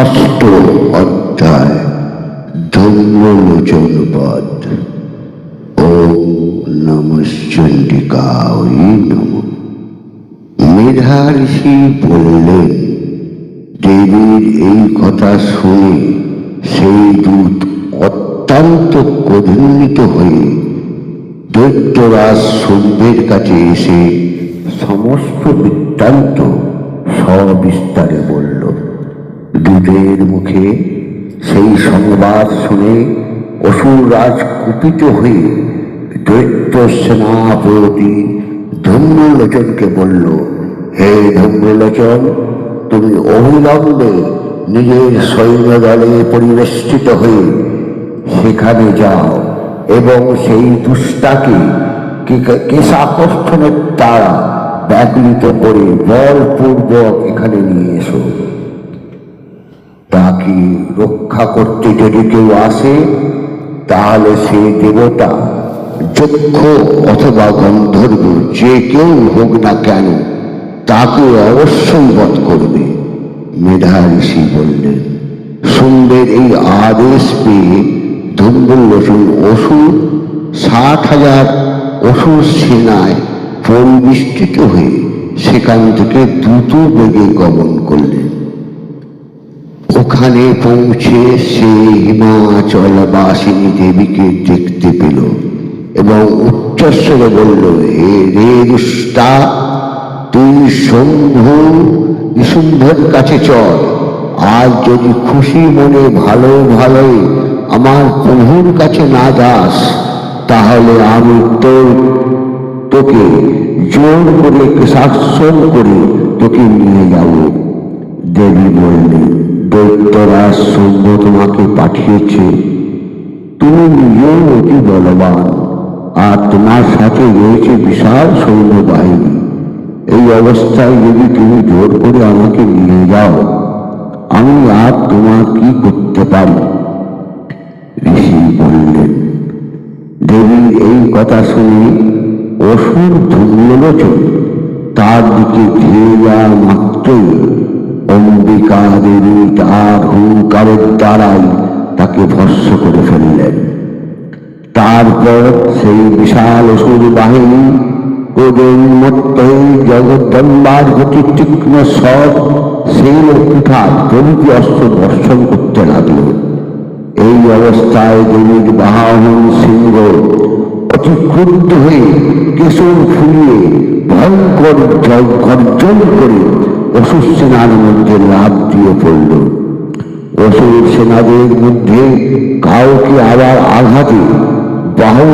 ষষ্ঠ অধ্যায় ধন্যলোচন পদ ওম নম চণ্ডিকায় নম। মেধা বললেন, দেবীর এই কথা শুনে সেই দূত অত্যন্ত ক্রোধান্বিত হয়ে দৈত্যরাজ সূর্যের কাছে এসে সমস্ত বৃত্তান্ত সবিস্তারে বলল দূতের মুখে সেই সংবাদ শুনে অসুররাজ কুপিত হয়ে দৈত্য সেনাপতি ধন্যলোচনকে বলল, হে ধন্যলোচন তুমি অবিলম্বে নিজের সৈন্য দলে পরিবেষ্টিত হয়ে সেখানে যাও এবং সেই দুষ্টাকে কেশাকর্ষণের দ্বারা ব্যাকুলিত করে বলপূর্বক এখানে নিয়ে এসো। তাকে রক্ষা করতে যদি কেউ আসে, তাহলে সে দেবতা, যক্ষ অথবা গন্ধর্ব যে কেউ হোক না কেন, তাকে অবশ্যই বধ করবে। মেধা ঋষি বললেন, সুন্দর এই আদেশ পেয়ে ধুম্বুল্লোচন অসুর ষাট হাজার অসুর সেনায় পরিবেষ্টিত হয়ে সেখান থেকে দ্রুত বেগে গমন করলেন। ওখানে পৌঁছে সে হিমাচল বাসিনী দেবীকে দেখতে পেল এবং উচ্চস্বরে বলল হে রে দুষ্টা, তুই শম্ভু নিশুম্ভের কাছে চল। আর যদি খুশি মনে ভালো ভালোই আমার প্রভুর কাছে না যাস, তাহলে আমি তোর, তোকে জোর করে শাসন করে তোকে নিয়ে যাব। দেবী বললেন দৈত্যরাজ সৌম্য তোমাকে পাঠিয়েছে। তুমি নিজেও অতি বলবান, আর তোমার সাথে রয়েছে বিশাল সৈন্য বাহিনী এই অবস্থায় যদি তুমি জোর করে আমাকে নিয়ে যাও, আমি আর তোমার কি করতে পারি? ঋষি বললেন দেবীর এই কথা শুনে অসুর ধন্যলোচন তার দিকে ধীরে যাওয়ার মাত্রই অম্বিকা দেবী তার হুঙ্কারের দ্বারাই তাকে ভস্য করে ফেললেন। তারপর সেই বিশাল অসুর বাহিনী ক্রোধোন্মত্তই জগদ্দম্বার গতি তীক্ষ্ণ সব সেই কুঠা প্রভৃতি অস্ত্র বর্ষণ করতে লাগল। এই অবস্থায় দেবীর বাহন সিংহ অতি হয়ে কেশর ফুলিয়ে ভয়ঙ্কর গর্জন করে অসুর সেনার মধ্যে লাভ দিয়ে পড়ল। অসুর সেনাদের মধ্যে কাউকে আবার আঘাতে বাহু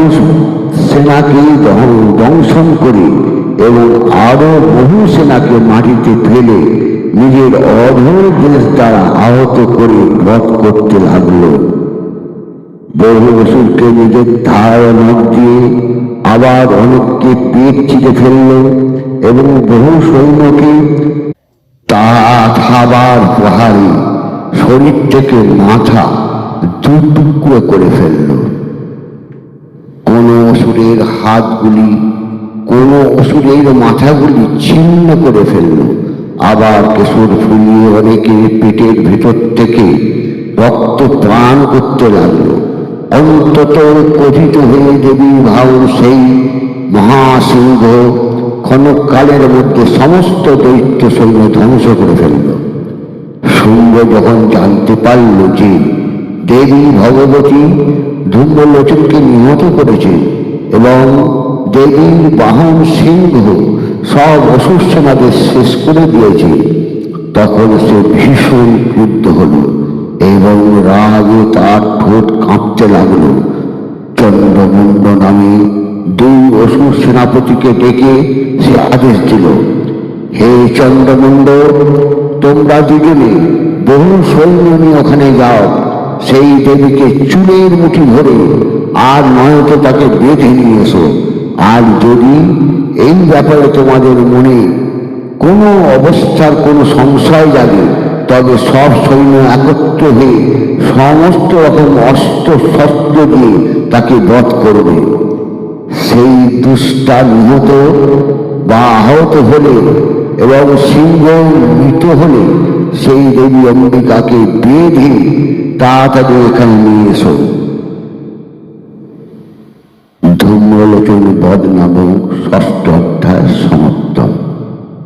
সেনাকে দংশন করে এবং আরও বহু সেনাকে মাটিতে ফেলে নিজের অধর দেশ দ্বারা আহত করে বধ করতে লাগল। বহু অসুরকে নিজের ধার নখ দিয়ে আবার অনেককে পেট চিটে ফেলল এবং বহু সৈন্যকে খাবার প্রহারে শরীর থেকে মাথা দু টুকরো করে ফেলল। কোন অসুরের হাতগুলি, কোন অসুরের মাথাগুলি ছিন্ন করে ফেলল। আবার কেশর ফুলিয়ে অনেকে পেটের ভেতর থেকে রক্ত প্রাণ করতে লাগল। অন্তত কথিত হয়ে দেবী ভাব সেই মহাসিংহ ক্ষণকালের মধ্যে সমস্ত দৈত্য সৈন্য ধ্বংস করে ফেলল। শুম্ভ যখন জানতে পারল যে দেবী ভগবতী ধূম্রলোচনকে নিহত করেছে এবং দেবীর বাহন সিংহ সব অসুর সেনাদের শেষ করে দিয়েছে, তখন সে ভীষণ ক্রুদ্ধ হল এবং রাগে তার ঠোঁট কাঁপতে লাগল। চন্দ্রমুণ্ড নামে দুই অসুর সেনাপতিকে ডেকে সে আদেশ দিল, হে চন্দ্রমুণ্ড, তোমরা দুজনে বহু সৈন্য নিয়ে ওখানে যাও। সেই দেবীকে চুলের মুঠি ধরে আর নয়তো তাকে বেঁধে নিয়ে এসো। আর যদি এই ব্যাপারে তোমাদের মনে কোনো অবস্থার কোনো সংশয় জাগে, তবে সব সৈন্য একত্র হয়ে সমস্ত রকম অস্ত্র শস্ত্র দিয়ে তাকে বধ করবে। সেই দুষ্টা নিহত বা আহত হলে এবং সিংহ মৃত হলে সেই দেবী অম্বিকাকে বেঁধে তাড়াতাড়ি এখানে নিয়ে এসো। ধূম্রলোচন বদনাম ষষ্ঠ অধ্যায় সমাপ্ত।